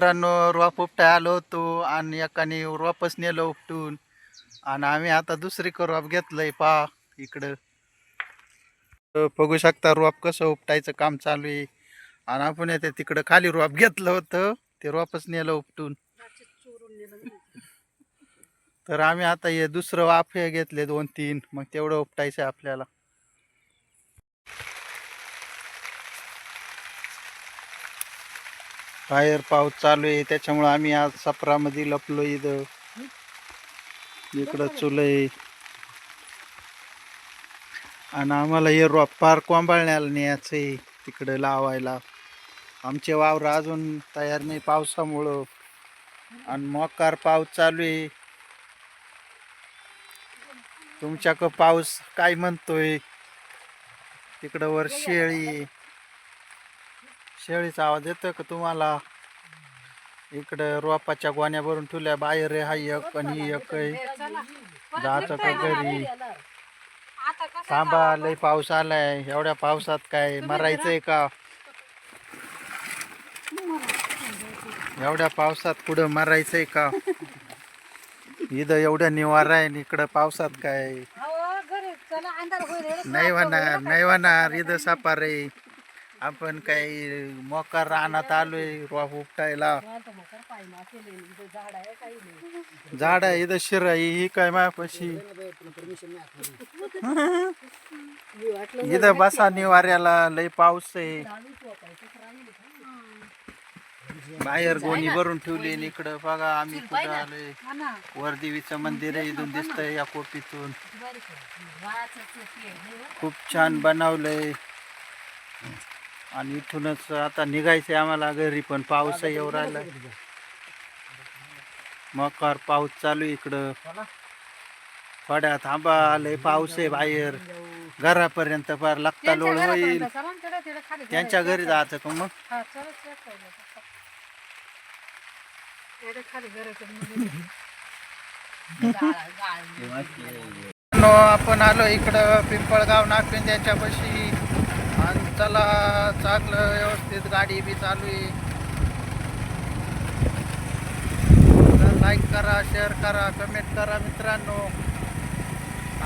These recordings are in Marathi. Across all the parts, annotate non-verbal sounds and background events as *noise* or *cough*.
मित्रांनो रोप उपटाय आलो होतो आणि एकाने रोपच नेलं उपटून. आणि आम्ही आता दुसरी रोप घेतलंय पा इकडं. तर बघू शकता रोप कसं उपटायचं काम चालू आहे. आणि आपण येते तिकडं खाली रोप घेतलं होतं ते रोपच नेलं उपटून. तर आम्ही आता हे दुसरं वाफ घेतले दोन तीन मग तेवढं उपटायचं आहे आपल्याला. बाहेर पाऊस चालू आहे त्याच्यामुळं आम्ही आज सपरामध्ये लपलो इथं. इकडं चुल आहे. आणि आम्हाला हे रोप पार कोंबाळण्याला न्यायचं आहे तिकडं लावायला. आमचे वावर अजून तयार नाही पावसामुळं. आणि मोकार पाऊस चालू आहे. तुमच्याकडं पाऊस काय म्हणतोय? तिकडं वर शेळी शेळीचा आवाज येतोय का तुम्हाला? इकडं रोपाच्या गोण्या भरून ठेवल्या. बाहेर हा एक आणि एक जायचं का घरी? थांबा लय पाऊस आलाय. एवढ्या पावसात काय मरायचंय का? एवढ्या पावसात कुठं मरायचंय का? इथं एवढ्या निवारा आहे इकडं पावसात काय? नाही होणार नाही होणार. इथं सापार आहे. आपण काही मोकार रानात आलोय रोप उपटायला. झाड आहे इथं शिर आहे ही काय मायापाशी? इथं बसा निवाऱ्याला लय पाऊस आहे. बाहेर गोणी भरून ठेवली इकडं बघा आम्ही कुठं आलोय. वर देवीचं मंदिर आहे इथून दिसतंय या कोपीतून. खूप छान बनवलंय. आणि इथूनच आता निघायचंय आम्हाला घरी पण पाऊस येऊ राहिला. मकार पाऊस चालू आहे इकडं. थोड्या थांबा लय पाऊस आहे बाहेर. घरापर्यंत फार लागता लोळ होईल. त्यांच्या घरी जायचं. का *laughs* मग? आपण आलो इकडं पिंपळगाव नागपिंद्याच्या पशी. चला चांगलं व्यवस्थित गाडी बी चालू आहे. लाईक करा शेअर करा कमेंट करा मित्रांनो.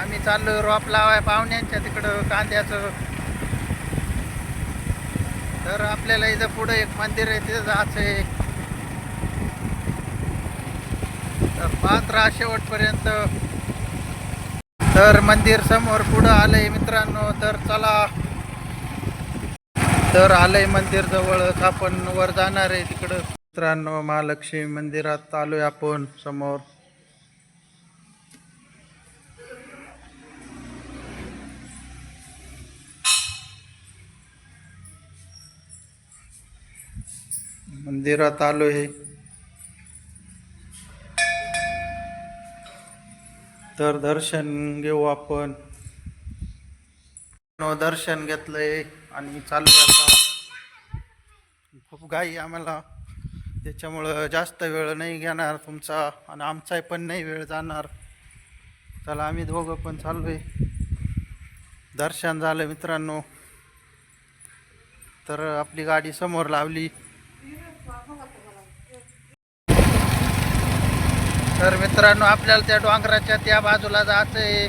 आम्ही चाललो रोप लावाय पाहुण्यांच्या तिकडं कांद्याचं. तर आपल्याला इथं पुढं एक मंदिर आहे तिथं जायचं आहे तर पाच राहा शेवटपर्यंत. तर मंदिर समोर पुढं आलंय मित्रांनो तर चला. तर आलंय मंदिर जवळच आपण वर जाणार आहे तिकडं. मित्रांनो महालक्ष्मी मंदिरात आलोय आपण समोर. मंदिरात आलो हे तर दर्शन घेऊ आपण. दर्शन घेतलंय आणि चालू आहे आता. खूप घाई आम्हाला. त्याच्यामुळं जास्त वेळ नाही घेणार तुमचा आणि आमचाही पण नाही वेळ जाणार. चला आम्ही दोघं पण चाललोय दर्शन झालं मित्रांनो. तर आपली गाडी समोर लावली. तर मित्रांनो आपल्याला त्या डोंगराच्या त्या बाजूला जायचं आहे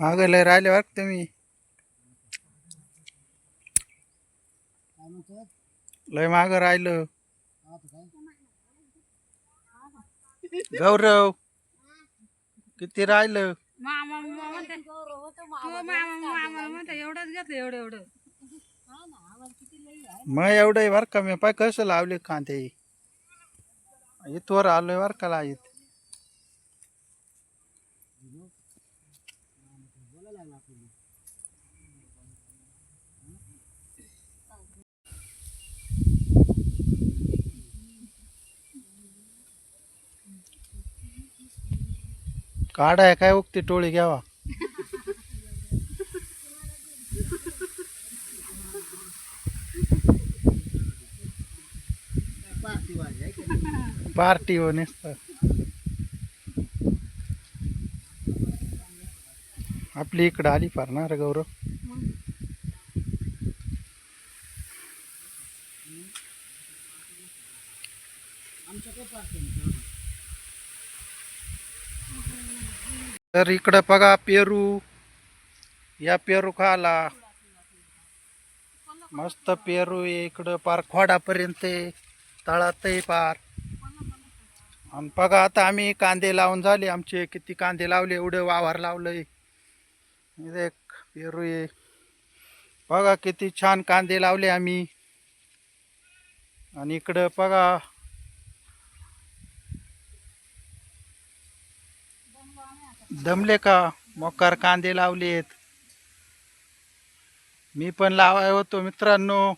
मागं लय राहिले बरं का तुम्ही लय मागं राहिलं गौरव किती राहिलं मामा मामा म्हणते हो मामा मामा म्हणते एवढंच घेतलं एवढं एवढं मग एवढं बर का. मी पाय कसं लावले कांदे. इथवर आलोय बर का लाईत काढाय काय उगती टोळी घ्यावा. *laughs* पार्टी हो नुसतं आपली इकडं आली फार ना रे गौरव. तर इकडं बघा पेरू. या पेरू खाला. मस्त पेरू आहे इकडं पार खोडापर्यंत तळातही पार. आणि बघा आता आम्ही कांदे लावून झाले. आमचे किती कांदे लावले एवढं वावर लावलंय देख पेरू ये बघा किती छान कांदे लावले आम्ही. आणि इकडं बघा. दमले का? मोकार कांदे लावलेत. मी पण लावाय होतो मित्रांनो.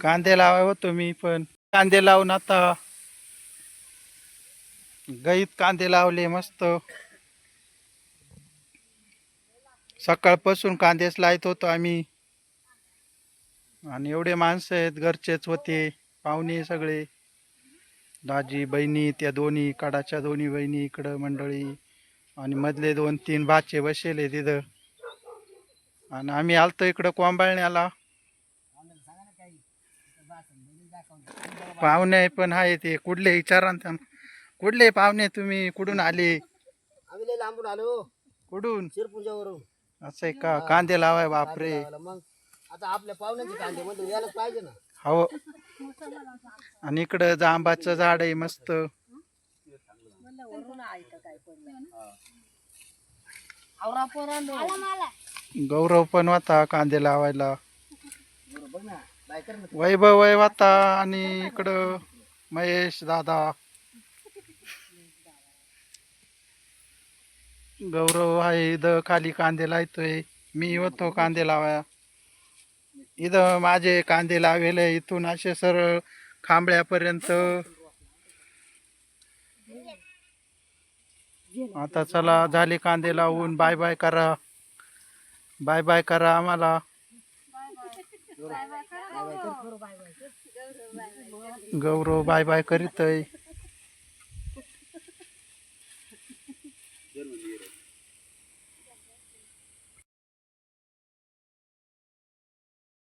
कांदे लावाय होतो मी पण. कांदे लावून आता गईत कांदे लावले मस्त. सकाळपासून कांदेच लावत होतो आम्ही. आणि एवढे माणसं आहेत घरचेच होते पाहुणे सगळे. दाजी बहिणी त्या दोन्ही कडाच्या दोन्ही बहिणी इकडं मंडळी. आणि मधले दोन तीन भाचे बसेले तिथं. आणि आम्ही आलतो इकडं कोंबाळण्याला. पाहुणे पण आहे ते. कुठले विचारा ना त्यांना. कुठले पाहुणे तुम्ही? कुठून आले? आम्ही लय लांबून आलो. कुठून? शिरपूरच्यावरून. असं आहे का? कांदे लावाय बापरे. लावायला. मग आता आपल्या पाहुण्याचे कांदे म्हणजे यायलाच पाहिजे ना. हो. आणि इकडं जांबाचं झाड आहे मस्त. गौरव पण होता कांदे लावायला. वैभव वैवाता होता आणि इकडं महेश दादा. गौरव आहे इथं खाली कांदे लावतोय. मी होतो कांदे लावाया इथं माझे कांदे लावेले इथून असे सरळ खांबळ्यापर्यंत. आता चला झाले कांदे लावून. बाय बाय करा. बाय बाय करा आम्हाला. गौरव बाय बाय करीत आहे.